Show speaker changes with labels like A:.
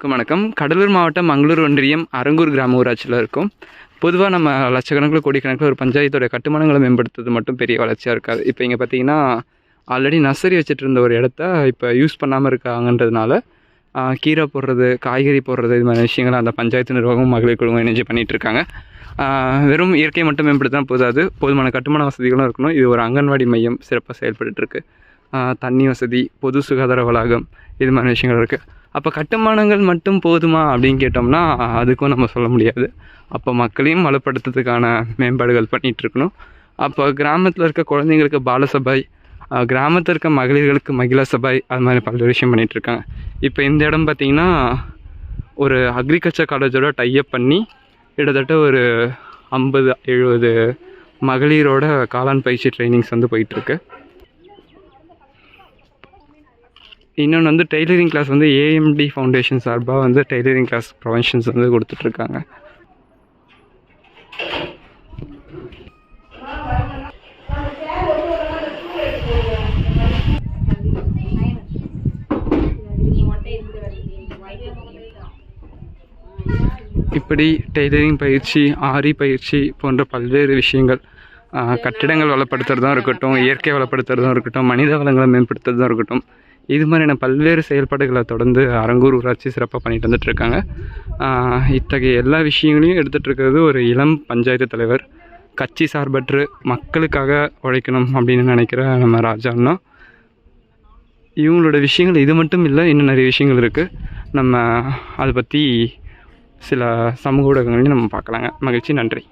A: வணக்கம். கடலூர் மாவட்டம் மங்களூர் ஒன்றியம் அரங்கூர் கிராம ஊராட்சியில் இருக்கும். பொதுவாக நம்ம லட்சக்கணக்கில் கோடிக்கணக்கில் ஒரு பஞ்சாயத்தோட கட்டுமானங்களை மேம்படுத்துறது மட்டும் பெரிய வளர்ச்சியாக இருக்காது. இப்போ இங்கே பார்த்தீங்கன்னா ஆல்ரெடி நர்சரி வச்சுட்டு இருந்த ஒரு இடத்த இப்போ யூஸ் பண்ணாமல் இருக்காங்கன்றதுனால கீரை போடுறது காய்கறி போடுறது இது மாதிரி விஷயங்களை அந்த பஞ்சாயத்து நிர்வாகம் மகளிர் குழுவும் இணைஞ்சு பண்ணிகிட்டு இருக்காங்க. வெறும் இயற்கை மட்டும் மேம்படுத்தினா போதாது. போதுமான கட்டுமான வசதிகளும் இருக்கணும். இது ஒரு அங்கன்வாடி மையம் சிறப்பாக செயல்பட்டுருக்கு தண்ணி வசதி பொது சுகாதார வளாகம் இது மாதிரி விஷயங்கள் இருக்குது அப்போ கட்டுமானங்கள் மட்டும் போதுமா அப்படின்னு கேட்டோம்னா அதுக்கும் நம்ம சொல்ல முடியாது. அப்போ மக்களையும் வலுப்படுத்துறதுக்கான மேம்பாடுகள் பண்ணிகிட்டு இருக்கணும். அப்போ கிராமத்தில் இருக்க குழந்தைங்களுக்கு பாலசபை கிராமத்தில் இருக்க மகளிர்களுக்கு மகிழா சபை அது மாதிரி பல்வேறு விஷயம் பண்ணிகிட்டு இருக்காங்க. இப்போ இந்த இடம் பார்த்திங்கன்னா ஒரு அக்ரிகல்ச்சர் காலேஜோட டைப் பண்ணி கிட்டத்தட்ட ஒரு ஐம்பது எழுபது மகளிரோட காளான் பயிற்சி ட்ரைனிங்ஸ் வந்து போயிட்டுருக்கு இன்னொன்று வந்து டெய்லரிங் கிளாஸ் வந்து ஏஎம்டி ஃபவுண்டேஷன் சார்பாக வந்து டெய்லரிங் கிளாஸ் ப்ரொவென்ஷன்ஸ் வந்து கொடுத்துட்ருக்காங்க. இப்படி டெய்லரிங் பயிற்சி ஆரி பயிற்சி போன்ற பல்வேறு விஷயங்கள் கட்டிடங்கள் வளப்படுத்துறதும் இருக்கட்டும் இயற்கை வளப்படுத்துறதும் இருக்கட்டும் மனித வளங்களை மேம்படுத்துறதும் இருக்கட்டும் இது மாதிரியான பல்வேறு செயல்பாடுகளை தொடர்ந்து அரங்கூர் ஊராட்சி சிறப்பாக பண்ணிட்டு வந்துட்டுருக்காங்க. இத்தகைய எல்லா விஷயங்களையும் எடுத்துகிட்டு இருக்கிறது ஒரு இளம் பஞ்சாயத்து தலைவர் கட்சி சார்பற்று மக்களுக்காக உழைக்கணும் அப்படின்னு நினைக்கிற நம்ம ராஜாண்ணா இவங்களோட விஷயங்கள் இது மட்டும் இல்லை இன்னும் நிறைய விஷயங்கள் இருக்குது நம்ம அதை பற்றி சில சமூக ஊடகங்களையும் நம்ம பார்க்கலாங்க. மகிழ்ச்சி நன்றி.